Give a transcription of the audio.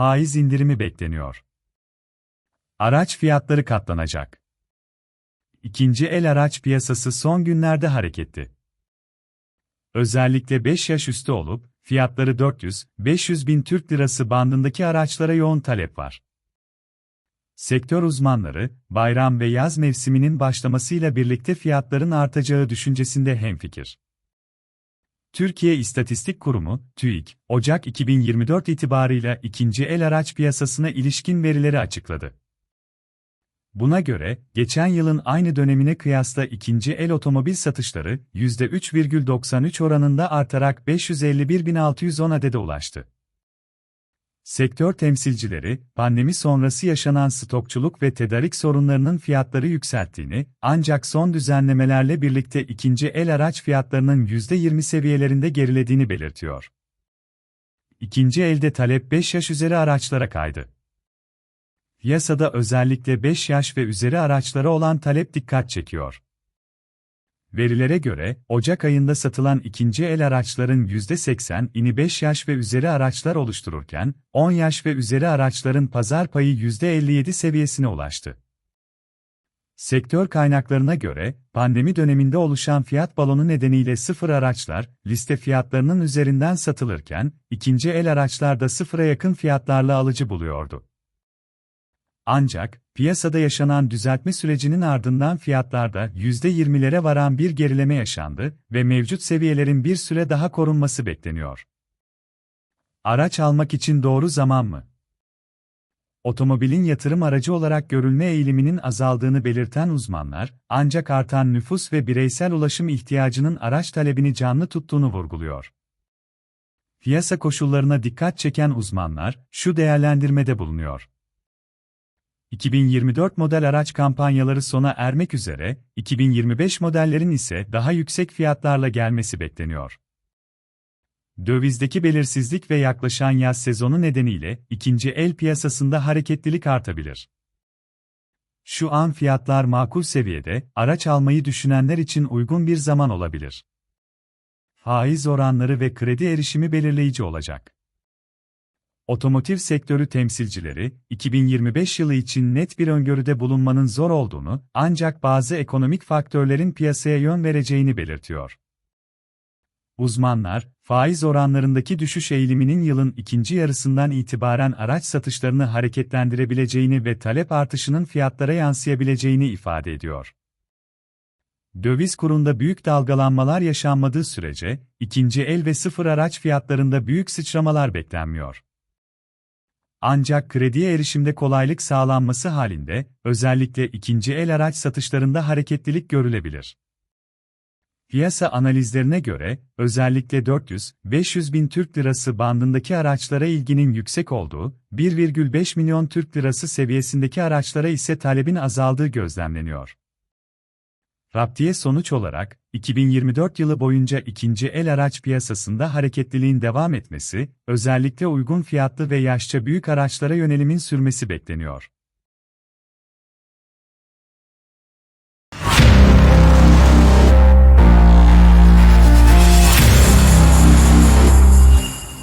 faiz indirimi bekleniyor. Araç fiyatları katlanacak. İkinci el araç piyasası son günlerde hareketli. Özellikle 5 yaş üstü olup, fiyatları 400-500 bin Türk lirası bandındaki araçlara yoğun talep var. Sektör uzmanları, bayram ve yaz mevsiminin başlamasıyla birlikte fiyatların artacağı düşüncesinde hemfikir. Türkiye İstatistik Kurumu, TÜİK, Ocak 2024 itibarıyla ikinci el araç piyasasına ilişkin verileri açıkladı. Buna göre, geçen yılın aynı dönemine kıyasla ikinci el otomobil satışları %3,93 oranında artarak 551.610 adede ulaştı. Sektör temsilcileri, pandemi sonrası yaşanan stokçuluk ve tedarik sorunlarının fiyatları yükselttiğini, ancak son düzenlemelerle birlikte ikinci el araç fiyatlarının %20 seviyelerinde gerilediğini belirtiyor. İkinci elde talep 5 yaş üzeri araçlara kaydı. Piyasada özellikle 5 yaş ve üzeri araçlara olan talep dikkat çekiyor. Verilere göre, Ocak ayında satılan ikinci el araçların %80'ini 5 yaş ve üzeri araçlar oluştururken, 10 yaş ve üzeri araçların pazar payı %57 seviyesine ulaştı. Sektör kaynaklarına göre, pandemi döneminde oluşan fiyat balonu nedeniyle sıfır araçlar, liste fiyatlarının üzerinden satılırken, ikinci el araçlar da sıfıra yakın fiyatlarla alıcı buluyordu. Ancak, piyasada yaşanan düzeltme sürecinin ardından fiyatlarda %20'lere varan bir gerileme yaşandı ve mevcut seviyelerin bir süre daha korunması bekleniyor. Araç almak için doğru zaman mı? Otomobilin yatırım aracı olarak görülme eğiliminin azaldığını belirten uzmanlar, ancak artan nüfus ve bireysel ulaşım ihtiyacının araç talebini canlı tuttuğunu vurguluyor. Piyasa koşullarına dikkat çeken uzmanlar, şu değerlendirmede bulunuyor. 2024 model araç kampanyaları sona ermek üzere, 2025 modellerin ise daha yüksek fiyatlarla gelmesi bekleniyor. Dövizdeki belirsizlik ve yaklaşan yaz sezonu nedeniyle ikinci el piyasasında hareketlilik artabilir. Şu an fiyatlar makul seviyede, araç almayı düşünenler için uygun bir zaman olabilir. Faiz oranları ve kredi erişimi belirleyici olacak. Otomotiv sektörü temsilcileri, 2025 yılı için net bir öngörüde bulunmanın zor olduğunu, ancak bazı ekonomik faktörlerin piyasaya yön vereceğini belirtiyor. Uzmanlar, faiz oranlarındaki düşüş eğiliminin yılın ikinci yarısından itibaren araç satışlarını hareketlendirebileceğini ve talep artışının fiyatlara yansıyabileceğini ifade ediyor. Döviz kurunda büyük dalgalanmalar yaşanmadığı sürece, ikinci el ve sıfır araç fiyatlarında büyük sıçramalar beklenmiyor. Ancak krediye erişimde kolaylık sağlanması halinde, özellikle ikinci el araç satışlarında hareketlilik görülebilir. Piyasa analizlerine göre, özellikle 400-500 bin Türk lirası bandındaki araçlara ilginin yüksek olduğu, 1,5 milyon Türk lirası seviyesindeki araçlara ise talebin azaldığı gözlemleniyor. Raptiye sonuç olarak, 2024 yılı boyunca ikinci el araç piyasasında hareketliliğin devam etmesi, özellikle uygun fiyatlı ve yaşça büyük araçlara yönelimin sürmesi bekleniyor.